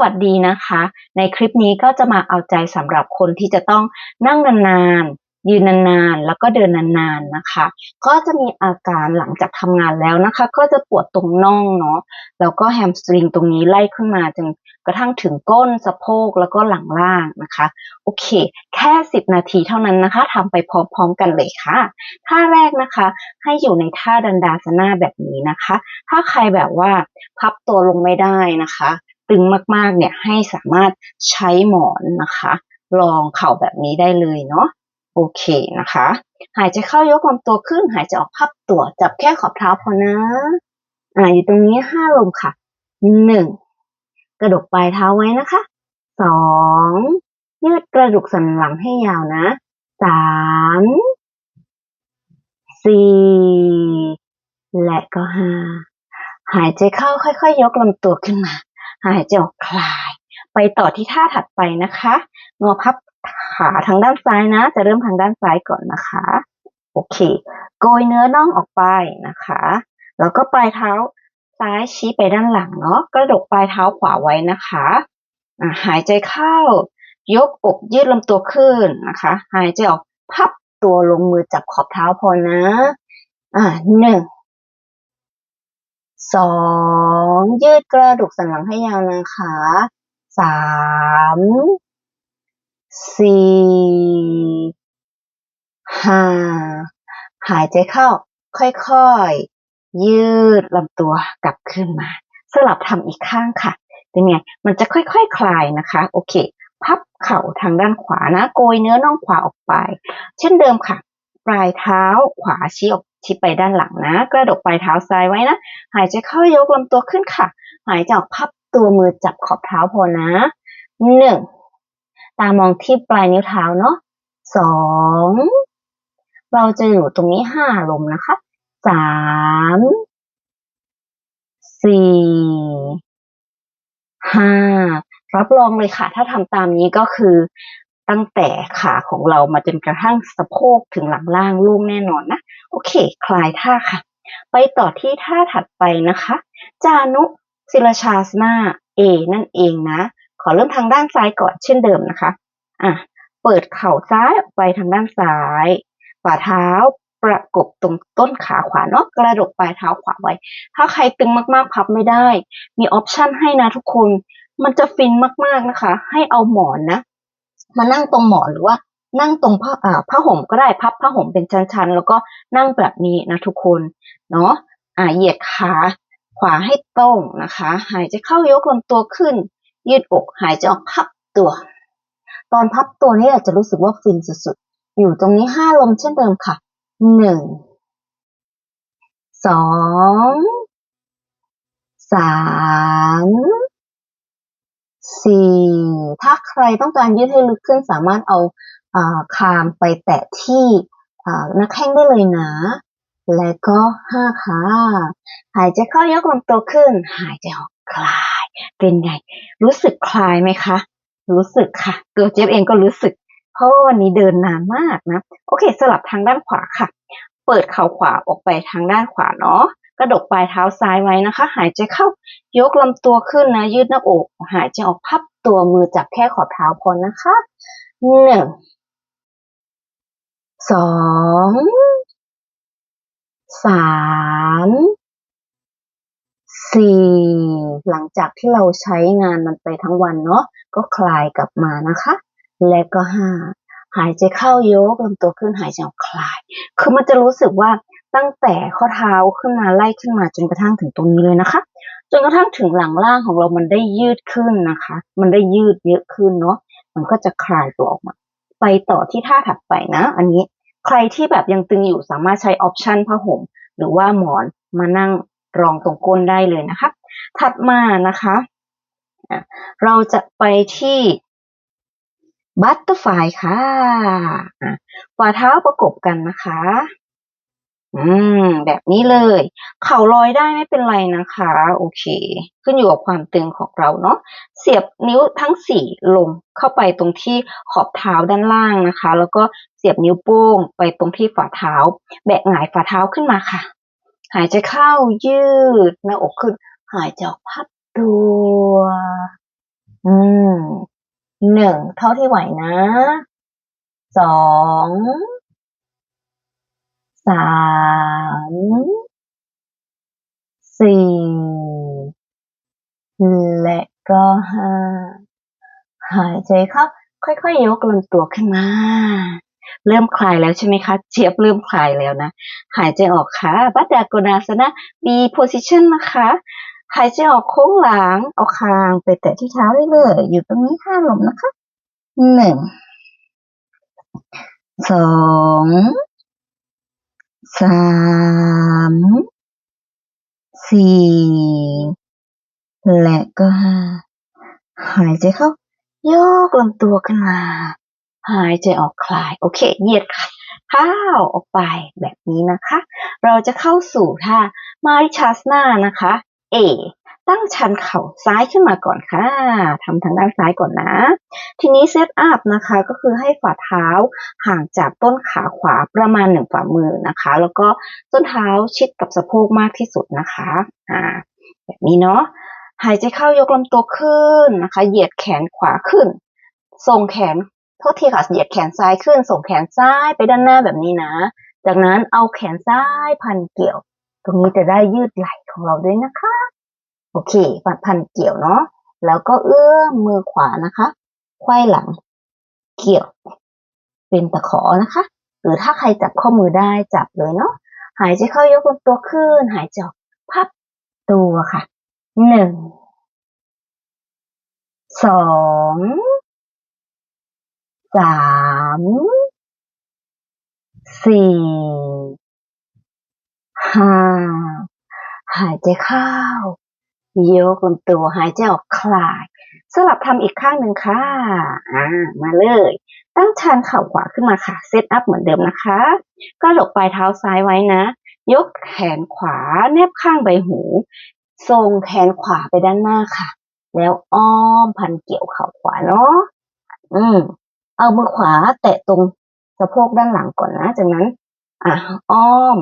วัสดีนะคะ ในคลิปนี้ก็จะมาเอาใจสำหรับคนที่จะต้องนั่งนานๆ ยืนนานๆ แล้วก็เดินนานๆนะคะ ก็จะมีอาการหลังจากทำงานแล้วนะคะ ก็จะปวดตรงน่องเนาะแล้วก็แฮมสตริงตรงนี้ไล่ขึ้นมาจนกระทั่งถึงก้นสะโพกแล้วก็หลังล่างนะคะ โอเค แค่ 10 นาทีเท่านั้นนะคะทำไปพร้อมๆกันเลยค่ะ ท่าแรกนะคะ ให้อยู่ในท่าดันดาสนาแบบนี้นะคะ ถ้าใครแบบว่าพับตัวลงไม่ได้นะคะ ตึงมากๆ เนี่ยให้สามารถใช้หมอนนะคะรองเข่าแบบนี้ได้เลยเนาะโอเคนะคะ หายใจเข้ายกลำตัวขึ้น หายใจออกพับตัว จับแค่ขอบเท้าพอนะอ่าอยู่ตรงนี้ห้าลมค่ะหนึ่งกระดกปลายเท้าไว้นะคะสองยืดกระดูกสันหลังให้ยาวนะสามสี่และก็ห้าหายใจเข้าค่อยๆยกลำตัวขึ้นมา หายใจออกคลาย ไปต่อที่ท่าถัดไปนะคะงอพับขาทางด้านซ้ายนะ จะเริ่มทางด้านซ้ายก่อนนะคะ โอเค โกยเนื้อน่องออกไปนะคะ แล้วก็ปลายเท้าซ้ายชี้ไปด้านหลังเนาะกระดกปลายเท้าขวาไว้นะคะะหายใจเข้า ยกอกยืดลำตัวขึ้นนะคะ หายใจออกพับตัวลงมือจับขอบเท้าพอนะ อ่าหนึ่ง สองยืดกระดูกสันหลังให้ยาวนะคะสามสี่ห้าหายใจเข้า ค่อยๆ ยืดลำตัวกลับขึ้นมา สลับทำอีกข้างค่ะ เป็นไง มันจะค่อยๆคคลายนะคะ โอเค พับเข่าทางด้านขวานะ โกยเนื้อน่องขวาออกไป เช่นเดิมค่ะ ปลายเท้าขวาชี้ออก ชี้ไปด้านหลังนะ กระดกปลายเท้าซ้ายไว้นะ หายใจเข้ายกลำตัวขึ้นค่ะ หายใจออกพับตัวมือจับขอบเท้าพอนะหนึ่งตามองที่ปลายนิ้วเท้าเนาะสองเราจะอยู่ตรงนี้ห้าลมนะคะสามสี่ห้ารับรองเลยค่ะ ถ้าทำตามนี้ก็คือตั้งแต่ขาของเรามาจนกระทั่งสะโพกถึงหลังล่างลุ่งแน่นอนนะ โอเค คลายท่าค่ะ ไปต่อที่ท่าถัดไปนะคะ จานุศิลชาสนาเอนั่นเองนะ ขอเริ่มทางด้านซ้ายก่อนเช่นเดิมนะคะ อะ เปิดเข่าซ้ายออกไปทางด้านซ้าย ฝ่าเท้าประกบตรงต้นขาขวาเนาะกระดกปลายเท้าขวาไว้ ถ้าใครตึงมากๆพับไม่ได้ มีออปชันให้นะทุกคน มันจะฟินมากๆนะคะ ให้เอาหมอนนะ มานั่งตรงหมอนหรือว่า นั่งตรงผ้าอ่าผ้าห่มก็ได้พับผ้าห่มเป็นชั้นๆ แล้วก็นั่งแบบนี้นะทุกคนเนาะอ่าเหยียดขาขวาให้ตรงนะคะ หายใจเข้ายกลำตัวขึ้น ยืดอก หายใจออกพับตัว ตอนพับตัวนี่จะรู้สึกว่าฟินสุดๆ อยู่ตรงนี้ห้าลมเช่นเดิมค่ะหนึ่งสองสาม สี่ถ้าใครต้องการยืดให้ลึกขึ้นสามารถเอาคางไปแตะที่นักแข้งได้เลยนะ และก็ห้าค่ะ หายใจเข้ายกลำตัวขึ้น หายใจออกคลาย เป็นไง รู้สึกคลายไหมคะ รู้สึกค่ะ ตัวเจฟเองก็รู้สึก เพราะว่าวันนี้เดินนานมากนะ โอเค สลับทางด้านขวาค่ะ เปิดเข่าขวาออกไปทางด้านขวาเนาะ กระดกปลายเท้าซ้ายไว้นะคะ หายใจเข้า ยกลำตัวขึ้นนะ ยืดหน้าอก หายใจออกพับตัวมือจับแค่ขอบเท้าพอนะคะหนึ่งสองสามสี่หลังจากที่เราใช้งานมันไปทั้งวันเนาะก็คลายกลับมานะคะ และก็ห้าหายใจเข้ายกลำตัวขึ้นหายใจออกคลาย คือมันจะรู้สึกว่า ตั้งแต่ข้อเท้าขึ้นมาไล่ขึ้นมาจนกระทั่งถึงตรงนี้เลยนะคะ จนกระทั่งถึงหลังล่างของเรามันได้ยืดขึ้นนะคะ มันได้ยืดเยอะขึ้นเนาะมันก็จะคลายตัวออกมา ไปต่อที่ท่าถัดไปนะ อันนี้ใครที่แบบยังตึงอยู่สามารถใช้ออปชันผ้าห่มหรือว่าหมอนมานั่งรองตรงก้นได้เลยนะคะ ถัดมานะคะเราจะไปที่บัตเตอร์ไฟค่ะฝ่าเท้าประกบกันนะคะ อืม แบบนี้เลย เข่าลอยได้ไม่เป็นไรนะคะ โอเค ขึ้นอยู่กับความตึงของเราเนาะเสียบนิ้วทั้งสี่ลงเข้าไปตรงที่ขอบเท้าด้านล่างนะคะ แล้วก็เสียบนิ้วโป้งไปตรงที่ฝ่าเท้า แบกหงายฝ่าเท้าขึ้นมาค่ะ หายใจเข้ายืดหน้าอกขึ้น หายใจออกพับตัว อืมหนึ่งเท่าที่ไหวนะสอง สามสี่และก็ห้าหายใจเข้าค่อยๆยกลำตัวขึ้นมา เริ่มคลายแล้วใช่ไหมคะเจี๊ยบเริ่มคลายแล้วนะ หายใจออกค่ะบัดดาโกนาสนะ B position นะคะ หายใจออกโค้งหลังเอาคางไปแตะที่เท้าได้เลย อยู่ตรงนี้ห้าลมนะคะหนึ่งสอง สามสี่และก็ห้าหายใจเข้า โยกลำตัวขึ้นมา หายใจออกคลาย โอเค เหยียดค่ะข้าวออกไปแบบนี้นะคะ เราจะเข้าสู่ท่ามาริชาสนานะคะ A ตั้งชันเข่าซ้ายขึ้นมาก่อนค่ะทำทางด้านซ้ายก่อนนะ ทีนี้เซตอัพนะคะก็คือให้ฝ่าเท้าห่างจากต้นขาขวาประมาณหนึ่งฝ่ามือนะคะ แล้วก็ต้นเท้าชิดกับสะโพกมากที่สุดนะคะอ่าแบบนี้เนาะหายใจเข้ายกลำตัวขึ้นนะคะ เหยียดแขนขวาขึ้น ส่งแขนโทษทีค่ะเหยียดแขนซ้ายขึ้น ส่งแขนซ้ายไปด้านหน้าแบบนี้นะ จากนั้นเอาแขนซ้ายพันเกี่ยว ตรงนี้จะได้ยืดไหล่ของเราด้วยนะคะ โอเคพันเกี่ยวเนาะแล้วก็เอื้อมมือขวานะคะไขว้หลัง เกี่ยว เป็นตะขอนะคะ หรือถ้าใครจับข้อมือได้จับเลยเนาะหายใจเข้ายกลำตัวขึ้น หายใจออกพับตัวค่ะหนึ่งสองสามสี่ห้าหายใจเข้า ยกลำตัวหายใจออกคลาย สลับทำอีกข้างหนึ่งค่ะอ่ามาเลย ตั้งชันเข่าขวาขึ้นมาค่ะ เซตอัพเหมือนเดิมนะคะ ก็หลกปลายเท้าซ้ายไว้นะ ยกแขนขวาแนบข้างใบหู ทรงแขนขวาไปด้านหน้าค่ะ แล้วอ้อมพันเกี่ยวเข่าขวาเนาะอืม เอามือขวาแตะตรงสะโพกด้านหลังก่อนนะ จากนั้น อะ อ้อม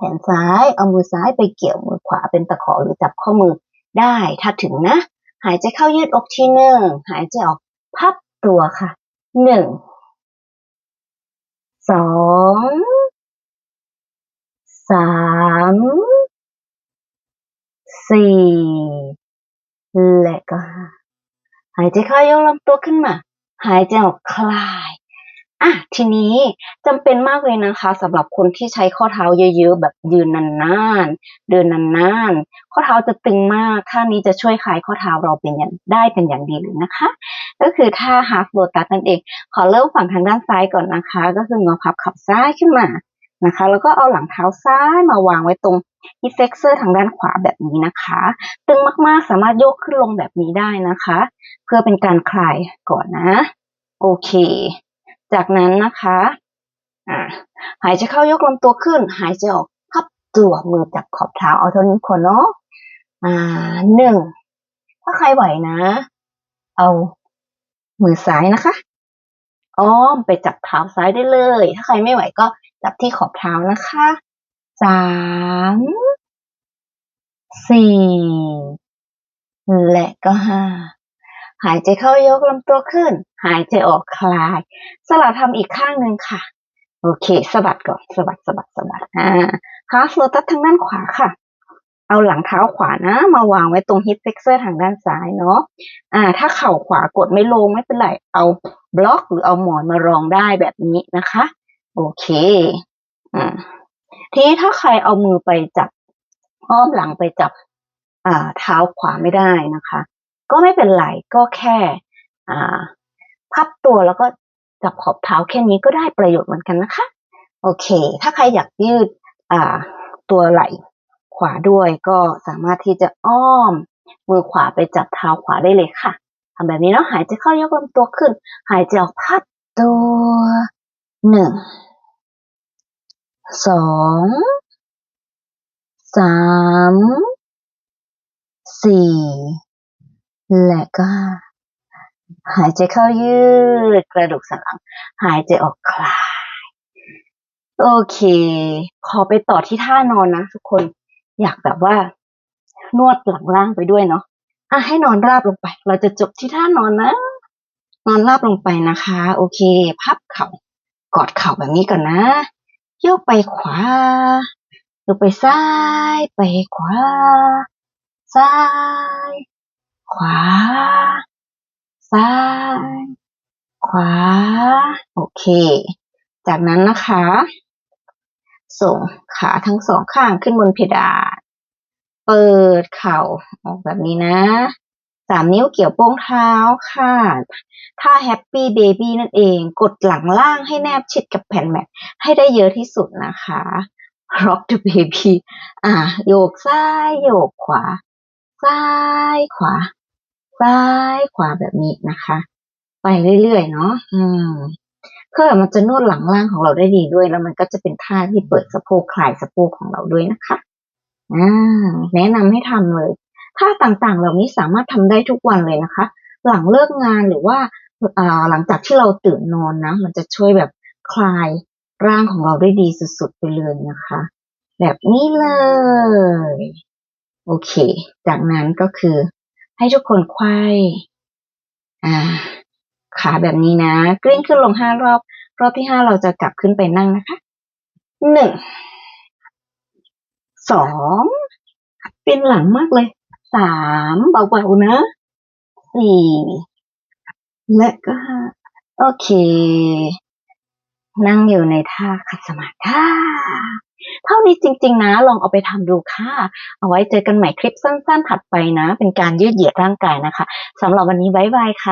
ขนซ้าย เอามือซ้ายไปเกี่ยวมือขวาเป็นตะขอหรือจับข้อมือได้ถ้าถึงนะ หายใจเข้ายืดอกทีหนึ่งหายใจออกพับตัวค่ะหนึ่งสองสามสี่และก็หาหายใจเข้ายกลำตัวขึ้นมา หายใจออกคลาย อะทีนี้จำเป็นมากเลยนะคะสำหรับคนที่ใช้ข้อเท้าเยอะๆ แบบยืนนานๆ เดินนานๆ ข้อเท้าจะตึงมากท่านี้จะช่วยคลายข้อเท้าเราเป็นอย่างได้เป็นอย่างดีเลยนะคะ ก็คือท่า half lotus นั่นเอง ขอเริ่มฝั่งทางด้านซ้ายก่อนนะคะ ก็คืองอพับขับซ้ายขึ้นมานะคะ แล้วก็เอาหลังเท้าซ้ายมาวางไว้ตรง hip flexor ทางด้านขวาแบบนี้นะคะ ตึงมากๆสามารถโยกขึ้นลงแบบนี้ได้นะคะ เพื่อเป็นการคลายก่อนนะ โอเค จากนั้นนะคะหายใจเข้ายกลำตัวขึ้น หายใจออกพับตัวมือจับขอบเท้าเอาเท่านี้พอเนาะอ่าหนึ่งถ้าใครไหวนะ เอามือซ้ายนะคะ อ้อมไปจับเท้าซ้ายได้เลย ถ้าใครไม่ไหวก็จับที่ขอบเท้านะคะสามสี่และก็ห้า หายใจเข้ายกลำตัวขึ้น หายใจออกคลาย สลับทำอีกข้างหนึ่งค่ะ โอเคสะบัดก่อนสะบัดสะบัดสะบัดอ่าฮาร์ฟโลตัสทางด้านขวาค่ะ เอาหลังเท้าขวานะ มาวางไว้ตรงฮิปเฟกเซอร์ทางด้านซ้ายเนาะอ่า ถ้าเข่าขวากดไม่ลงไม่เป็นไร เอาบล็อกหรือเอาหมอนมารองได้แบบนี้นะคะ โอเคอ่าทีนี้ถ้าใครเอามือไปจับอ้อมหลังไปจับอ่าเท้าขวาไม่ได้นะคะ ก็ไม่เป็นไรก็แค่อ่าพับตัวแล้วก็จับขอบเท้าแค่นี้ก็ได้ประโยชน์เหมือนกันนะคะ โอเค ถ้าใครอยากยืดอ่าตัวไหล่ขวาด้วยก็สามารถที่จะอ้อมมือขวาไปจับเท้าขวาได้เลยค่ะทำแบบนี้เนาะหายใจเข้ายกลำตัวขึ้น หายใจออกพับตัวหนึ่งสองสามสี่ และก็ หายใจเข้ายืดกระดูกสันหลัง หายใจออกคลาย โอเคขอไปต่อที่ท่านอนนะทุกคนอยากแบบว่า นวดหลังล่างไปด้วยเนาะอะให้นอนราบลงไป เราจะจบที่ท่านอนนะ นอนราบลงไปนะคะ โอเค พับเข่ากอดเข่าแบบนี้ก่อนนะโยกไปขวาโยกไปซ้าย ไปขวา ซ้าย ขวา ซ้าย ขวา โอเค จากนั้นนะคะ ส่งขาทั้งสองข้างขึ้นบนเพดาน เปิดเข่าออกแบบนี้นะสามนิ้วเกี่ยวโป้งเท้าค่ะถ้าแฮปปี้เบบี้นั่นเอง กดหลังล่างให้แนบชิดกับแผ่นแม็กให้ได้เยอะที่สุดนะคะ rock the baby อ่าโยกซ้าย โยกขวา ซ้ายขวา ซ้ายขวาแบบนี้นะคะ ไปเรื่อยๆเนาะอืมเพื่อมันจะนวดหลังล่างของเราได้ดีด้วย แล้วมันก็จะเป็นท่าที่เปิดสะโพกคลายสะโพกของเราด้วยนะคะอ่าแนะนำให้ทำเลยท่าต่างๆ เหล่านี้สามารถทำได้ทุกวันเลยนะคะ หลังเลิกงานหรือว่าอ่าหลังจากที่เราตื่นนอนนะ มันจะช่วยแบบคลายร่างของเราได้ดีสุดๆไปเลยนะคะ แบบนี้เลย โอเค จากนั้นก็คือ ให้ทุกคนไขว้อ่าขาแบบนี้นะ กลิ้งขึ้นลงห้ารอบ รอบที่ห้าเราจะกลับขึ้นไปนั่งนะคะหนึ่งสองเป็นหลังมากเลยสามเบาๆนะสี่และก็ห้าโอเค นั่งอยู่ในท่าขัดสมาธิท่า เท่านี้จริง ๆ นะลองเอาไปทำดูค่ะ เอาไว้เจอกันใหม่คลิปสั้น ๆ ถัดไปนะ เป็นการยืดเหยียดร่างกายนะคะสำหรับวันนี้บ๊ายบายค่ะ